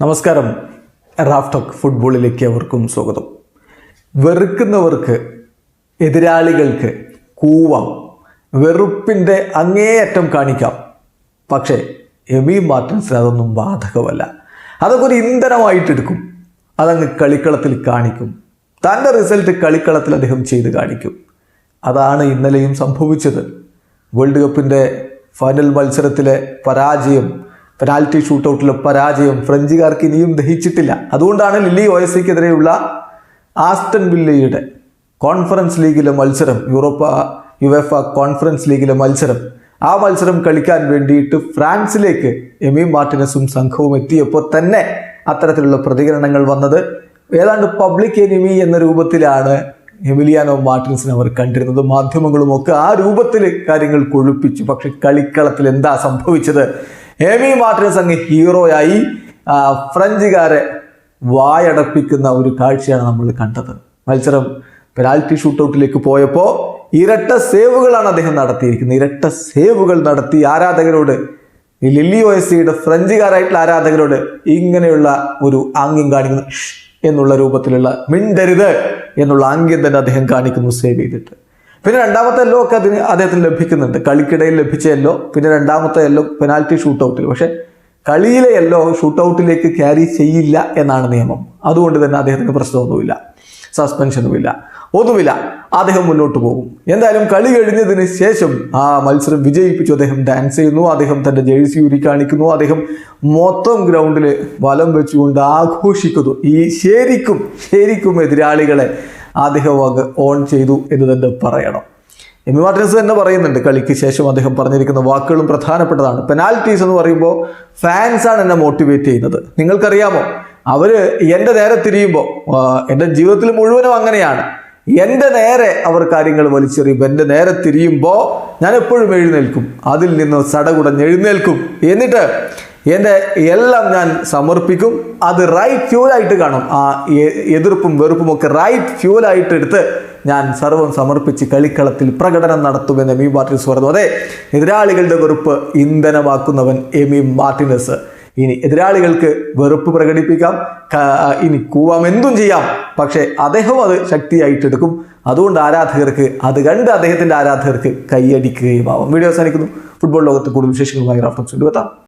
നമസ്കാരം. റാഫ്ടോക്ക് ഫുട്ബോളിലേക്ക് അവർക്കും സ്വാഗതം. വെറുക്കുന്നവർക്ക് എതിരാളികൾക്ക് കൂവാം വെറുപ്പിന്റെ അങ്ങേയറ്റം കാണിക്കാം. പക്ഷേ എമി മാർട്ടിൻസിന് അതൊന്നും ബാധകമല്ല. അതൊക്കെ ഒരു ഇന്ധനമായിട്ടെടുക്കും. അതങ്ങ് കളിക്കളത്തിൽ കാണിക്കും. തന്റെ റിസൾട്ട് കളിക്കളത്തിൽ അദ്ദേഹം ചെയ്ത് കാണിക്കും. അതാണ് ഇന്നലെയും സംഭവിച്ചത്. വേൾഡ് കപ്പിന്റെ ഫൈനൽ മത്സരത്തിലെ പരാജയം പെനാൽറ്റി ഷൂട്ടൗട്ടിലെ പരാജയം ഫ്രഞ്ചുകാർക്ക് ഇനിയും ദഹിച്ചിട്ടില്ല. അതുകൊണ്ടാണ് ലില്ലി ഒയസിക്കെതിരെയുള്ള ആസ്റ്റൺ വില്ലയുടെ കോൺഫറൻസ് ലീഗിലെ മത്സരം യൂറോപ്പ യുവേഫ കോൺഫറൻസ് ലീഗിലെ മത്സരം. ആ മത്സരം കളിക്കാൻ വേണ്ടിയിട്ട് ഫ്രാൻസിലേക്ക് എമി മാർട്ടിനസും സംഘവും എത്തിയപ്പോൾ തന്നെ അത്തരത്തിലുള്ള പ്രതികരണങ്ങൾ വന്നത് ഏതാണ്ട് പബ്ലിക് എനിമി എന്ന രൂപത്തിലാണ് എമിലിയാനോ മാർട്ടിൻസിനെ അവർ കണ്ടിരുന്നത്. മാധ്യമങ്ങളും ഒക്കെ ആ രൂപത്തിൽ കാര്യങ്ങൾ കൊഴുപ്പിച്ചു. പക്ഷെ കളിക്കളത്തിൽ എന്താ സംഭവിച്ചത്? എമി മാർട്ടിൻസ് അങ്ങ് ഹീറോയായി ഫ്രഞ്ചുകാരെ വായടപ്പിക്കുന്ന ഒരു കാഴ്ചയാണ് നമ്മൾ കണ്ടത്. മത്സരം പെനാൽറ്റി ഷൂട്ടൗട്ടിലേക്ക് പോയപ്പോൾ ഇരട്ട സേവുകളാണ് അദ്ദേഹം നടത്തിയിരിക്കുന്നത്. ഇരട്ട സേവുകൾ നടത്തി ആരാധകരോട് ഈ ലില്ലി ഒയസിയുടെ ഫ്രഞ്ചുകാരായിട്ടുള്ള ആരാധകരോട് ഇങ്ങനെയുള്ള ഒരു ആംഗ്യം കാണിക്കുന്നു. എന്നുള്ള രൂപത്തിലുള്ള മിണ്ടരുത് എന്നുള്ള ആംഗ്യം തന്നെ അദ്ദേഹം കാണിക്കുന്നു സേവ് ചെയ്തിട്ട്. പിന്നെ രണ്ടാമത്തെ എല്ലോ ഒക്കെ അതിന് അദ്ദേഹത്തിന് ലഭിക്കുന്നുണ്ട്. കളിക്കിടയിൽ ലഭിച്ച എല്ലോ പിന്നെ രണ്ടാമത്തെ എല്ലോ പെനാൽറ്റി ഷൂട്ട് ഔട്ടിൽ പക്ഷെ കളിയിലെ എല്ലോ ഷൂട്ട് ഔട്ടിലേക്ക് ക്യാരി ചെയ്യില്ല എന്നാണ് നിയമം. അതുകൊണ്ട് തന്നെ അദ്ദേഹത്തിന് പ്രശ്നമൊന്നുമില്ല. സസ്പെൻഷനുമില്ല ഒന്നുമില്ല. അദ്ദേഹം മുന്നോട്ട് പോകും. എന്തായാലും കളി കഴിഞ്ഞതിന് ശേഷം ആ മത്സരം വിജയിപ്പിച്ചു. അദ്ദേഹം ഡാൻസ് ചെയ്യുന്നു. അദ്ദേഹം തന്റെ ജേഴ്സി ഊരി കാണിക്കുന്നു. അദ്ദേഹം മൊത്തം ഗ്രൗണ്ടിൽ വലം വെച്ചുകൊണ്ട് ആഘോഷിക്കുന്നു. ഈ ശരിക്കും ശരിക്കും എതിരാളികളെ അദ്ദേഹം അങ്ങ് ഓൺ ചെയ്തു എന്ന് തന്നെ പറയണം. എമി മാർട്ടിൻസ് തന്നെ പറയുന്നുണ്ട് കളിക്ക് ശേഷം അദ്ദേഹം പറഞ്ഞിരിക്കുന്ന വാക്കുകളും പ്രധാനപ്പെട്ടതാണ്. പെനാൽറ്റീസ് എന്ന് പറയുമ്പോൾ ഫാൻസാണ് എന്നെ മോട്ടിവേറ്റ് ചെയ്യുന്നത്. നിങ്ങൾക്കറിയാമോ? അവർ എന്റെ നേരെ തിരിയുമ്പോൾ എന്റെ ജീവിതത്തിൽ മുഴുവനും അങ്ങനെയാണ്. എന്റെ നേരെ അവർ കാര്യങ്ങൾ വലിച്ചെറിയുമ്പോൾ എന്റെ നേരെ തിരിയുമ്പോൾ ഞാൻ എപ്പോഴും എഴുന്നേൽക്കും. അതിൽ നിന്ന് സടകുടഞ്ഞ് എഴുന്നേൽക്കും. എന്നിട്ട് എന്റെ എല്ലാം ഞാൻ സമർപ്പിക്കും. അത് റൈറ്റ് ഫ്യൂലായിട്ട് കാണും. ആ എതിർപ്പും വെറുപ്പും ഒക്കെ റൈറ്റ് ഫ്യൂലായിട്ട് എടുത്ത് ഞാൻ സർവം സമർപ്പിച്ച് കളിക്കളത്തിൽ പ്രകടനം നടത്തുമെന്ന് എമി മാർട്ടിനസ് പറഞ്ഞു അതെ എതിരാളികളുടെ വെറുപ്പ് ഇന്ധനമാക്കുന്നവൻ എമി മാർട്ടിനസ് ഇനി എതിരാളികൾക്ക് വെറുപ്പ് പ്രകടിപ്പിക്കാം. ഇനി കൂവാം എന്തും ചെയ്യാം. പക്ഷേ അദ്ദേഹം അത് ശക്തിയായിട്ടെടുക്കും അതുകൊണ്ട് ആരാധകർക്ക് അത് കണ്ട് അദ്ദേഹത്തിന്റെ ആരാധകർക്ക് കൈയടിക്കുകയും ആവാം. വീഡിയോ അവസാനിക്കുന്നു. ഫുട്ബോൾ ലോകത്ത് കൂടുതൽ വിശേഷങ്ങളുമായി റഫറൻസ് കൊണ്ടുവെത്താം